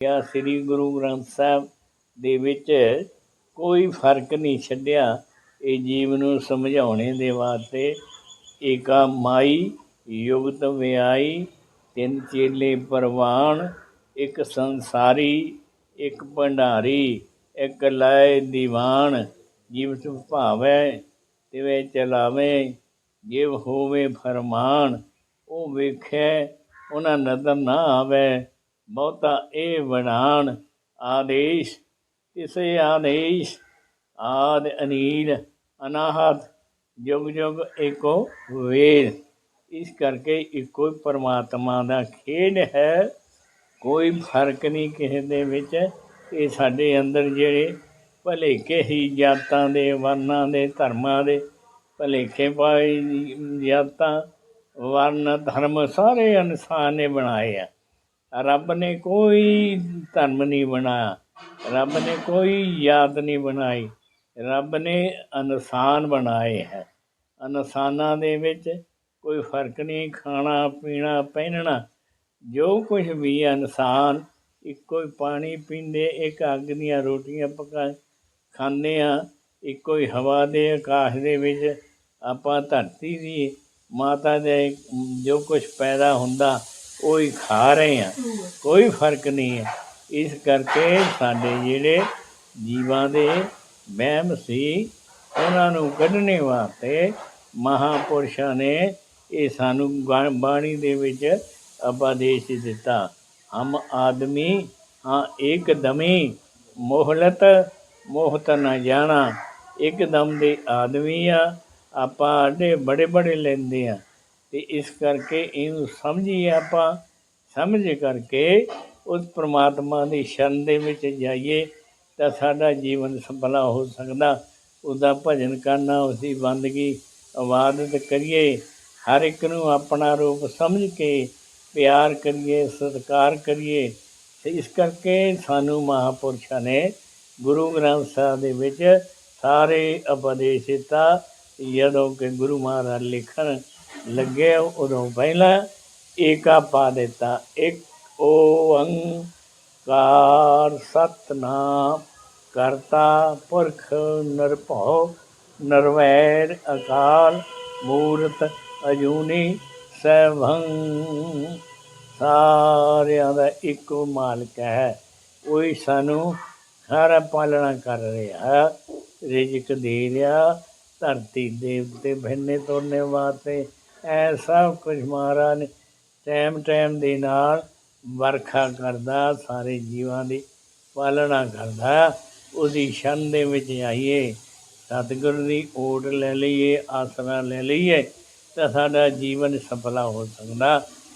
ਕਿਹਾ ਸ੍ਰੀ ਗੁਰੂ ਗ੍ਰੰਥ ਸਾਹਿਬ ਦੇ ਵਿੱਚ ਕੋਈ ਫ਼ਰਕ ਨਹੀਂ ਛੱਡਿਆ, ਇਹ ਜੀਵ ਨੂੰ ਸਮਝਾਉਣੇ ਦੇ ਵਾਸਤੇ ਏਕਾ ਮਾਈ ਯੁਗਤ ਵਿਆਈ ਤਿੰਨ ਚੇਲੇ ਪਰਵਾਨ, ਇੱਕ ਸੰਸਾਰੀ, ਇੱਕ ਭੰਡਾਰੀ, ਇੱਕ ਲਾਇ ਦੀਵਾਨ ਜੀਵ ਸੁਭਾਵੈ ਤਿਵੇਂ ਚਲਾਵੇ, ਜਿਵ ਹੋਵੇ ਫਰਮਾਨ, ਉਹ ਵੇਖੈ, ਉਹਨਾਂ ਨਜ਼ਰ ਨਾ ਆਵੇ। ਬਹੁਤਾ ਇਹ ਬਣਾਣ ਆਦੇਸ਼, ਕਿਸੇ ਆਦੇਸ਼ ਆਦ ਅਨੀਲ ਅਨਾਹਤ ਜੁਗ ਜੁਗ ਏਕੋ ਵੇਦ। ਇਸ ਕਰਕੇ ਇੱਕੋ ਪਰਮਾਤਮਾ ਦਾ ਖੇਡ ਹੈ। ਕੋਈ ਫ਼ਰਕ ਨਹੀਂ ਕਿਸੇ ਦੇ ਵਿੱਚ ਇਹ ਸਾਡੇ ਅੰਦਰ ਜਿਹੜੇ ਭਲੇਖੇ ਹੀ ਜਾਤਾਂ ਦੇ ਵਰਨਾਂ ਦੇ, ਧਰਮਾਂ ਦੇ ਭਲੇਖੇ ਪਾਏ ਜਾਤਾਂ ਵਰਨ ਧਰਮ ਸਾਰੇ ਇਨਸਾਨ ਨੇ ਬਣਾਏ ਆ। ਰੱਬ ਨੇ ਕੋਈ ਧਰਮ ਨਹੀਂ ਬਣਾਇਆ, ਰੱਬ ਨੇ ਕੋਈ ਯਾਦ ਨਹੀਂ ਬਣਾਈ, ਰੱਬ ਨੇ ਇਨਸਾਨ ਬਣਾਏ ਹੈ। ਇਨਸਾਨਾਂ ਦੇ ਵਿੱਚ ਕੋਈ ਫ਼ਰਕ ਨਹੀਂ, ਖਾਣਾ, ਪੀਣਾ, ਪਹਿਨਣਾ, ਜੋ ਕੁਝ ਵੀ ਇਨਸਾਨ ਇੱਕੋ ਹੀ ਪਾਣੀ ਪੀਂਦੇ, ਇੱਕ ਅੱਗ ਦੀਆਂ ਰੋਟੀਆਂ ਪਕਾ ਖਾਂਦੇ ਆ ਇੱਕੋ ਹੀ ਹਵਾ ਦੇ ਆਕਾਸ਼ ਦੇ ਵਿੱਚ ਆਪਾਂ ਧਰਤੀ ਦੀ ਮਾਤਾ ਦੇ ਜੋ ਕੁਝ ਪੈਦਾ ਹੁੰਦਾ ਉਹੀ ਖਾ ਰਹੇ ਆ ਕੋਈ ਫ਼ਰਕ ਨਹੀਂ ਹੈ। ਇਸ ਕਰਕੇ ਸਾਡੇ ਜਿਹੜੇ ਜੀਵਾਂ ਦੇ ਵਹਿਮ ਸੀ, ਉਹਨਾਂ ਨੂੰ ਕੱਢਣੇ ਵਾਸਤੇ ਮਹਾਪੁਰਸ਼ਾਂ ਨੇ ਇਹ ਸਾਨੂੰ ਗਾ- ਬਾਣੀ ਦੇ ਵਿੱਚ ਉਪਦੇਸ਼ ਦਿੱਤਾ। ਹਮ ਆਦਮੀ ਹਾਂ ਇੱਕ ਦਮੀ ਮੋਹਲਤ, ਮੋਹਤ ਨਾ ਜਾਣਾ। ਇੱਕਦਮ ਦੇ ਆਦਮੀ ਆ, ਆਪਾਂ ਆਡੇ ਬੜੇ ਬੜੇ ਲੈਂਦੇ ਆ ਤੇ ਇਸ ਕਰਕੇ ਇਹਨੂੰ ਸਮਝੀਏ ਆਪਾਂ, ਸਮਝ ਕਰਕੇ ਉਸ ਪ੍ਰਮਾਤਮਾ ਦੀ ਸ਼ਰਨ ਦੇ ਵਿੱਚ ਜਾਈਏ ਤਾਂ ਸਾਡਾ ਜੀਵਨ ਸਫਲਾ ਹੋ ਸਕਦਾ। ਉਹਦਾ ਭਜਨ ਕਰਨਾ, ਉਸਦੀ ਬੰਦਗੀ ਇਬਾਦਤ ਕਰੀਏ, ਹਰ ਇੱਕ ਨੂੰ ਆਪਣਾ ਰੂਪ ਸਮਝ ਕੇ ਪਿਆਰ ਕਰੀਏ, ਸਤਿਕਾਰ ਕਰੀਏ। ਤੇ ਇਸ ਕਰਕੇ ਸਾਨੂੰ ਮਹਾਪੁਰਸ਼ਾਂ ਨੇ ਗੁਰੂ ਗ੍ਰੰਥ ਸਾਹਿਬ ਦੇ ਵਿੱਚ ਸਾਰੇ ਉਪਦੇਸ਼ ਦਿੱਤਾ ਜਦੋਂ ਕਿ ਗੁਰੂ ਮਹਾਰਾਜ ਲਿਖਣ ਲੱਗੇ ਉਦੋਂ ਪਹਿਲਾਂ ਏਕਾ ਪਾ ਦਿੱਤਾ। ਇੱਕ ਓੰਕਾਰ ਸਤਨਾਮ ਕਰਤਾ, ਪੁਰਖ ਨਿਰਭਉ, ਨਿਰਵੈਰ ਅਕਾਲ ਮੂਰਤ ਅਜੂਨੀ ਸੈਭੰ ਸਾਰਿਆਂ ਦਾ ਇੱਕੋ ਮਾਲਕ ਹੈ, ਉਹੀ ਸਾਨੂੰ ਸਾਰਾ ਪਾਲਣਾ ਕਰ ਰਿਹਾ। ਰਿਜਕ ਦੇ ਰਿਹਾ ਧਰਤੀ ਦੇ ਉੱਤੇ ਭਿੰਨੇ ਤੋੜਨੇ ਵਾਸਤੇ ਇਹ ਸਭ ਕੁਝ ਮਹਾਰਾਜ ਨੇ ਟਾਈਮ ਟਾਈਮ ਦੇ ਨਾਲ ਵਰਖਾ ਕਰਦਾ, ਸਾਰੇ ਜੀਵਾਂ ਦੀ ਪਾਲਣਾ ਕਰਦਾ। ਉਹਦੀ ਸ਼ਨ ਦੇ ਵਿੱਚ ਆਈਏ, ਸਤਿਗੁਰੂ ਦੀ ਓਟ ਲੈ ਲਈਏ, ਆਸਰਾ ਲੈ ਲਈਏ, ਤਾਂ ਸਾਡਾ ਜੀਵਨ ਸਫਲਾ ਹੋ ਸਕਦਾ।